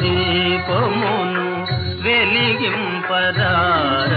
దీపమును వెలిగింపదార.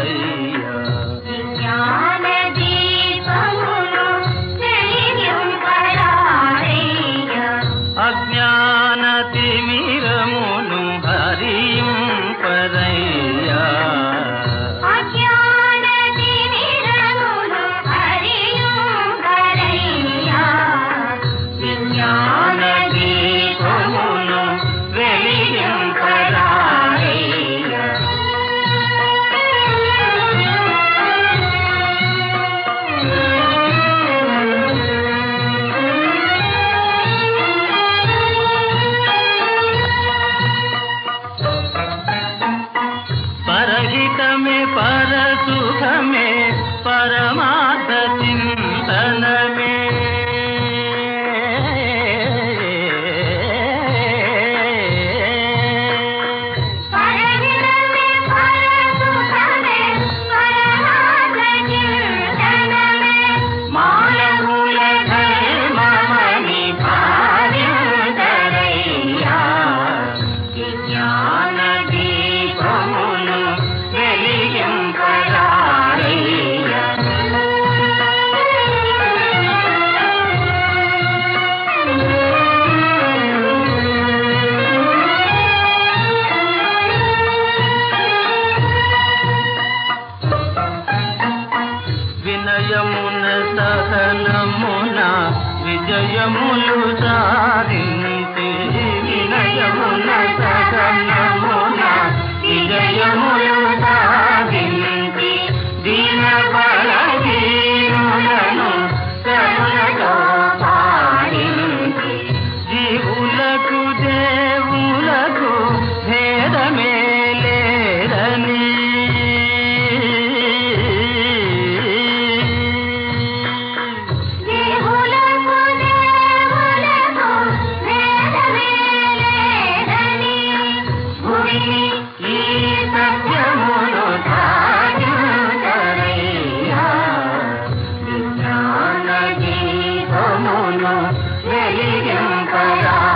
ते पर सुख में परमा వినయమున సహనమునా విజయములు సాధిన 我一定不要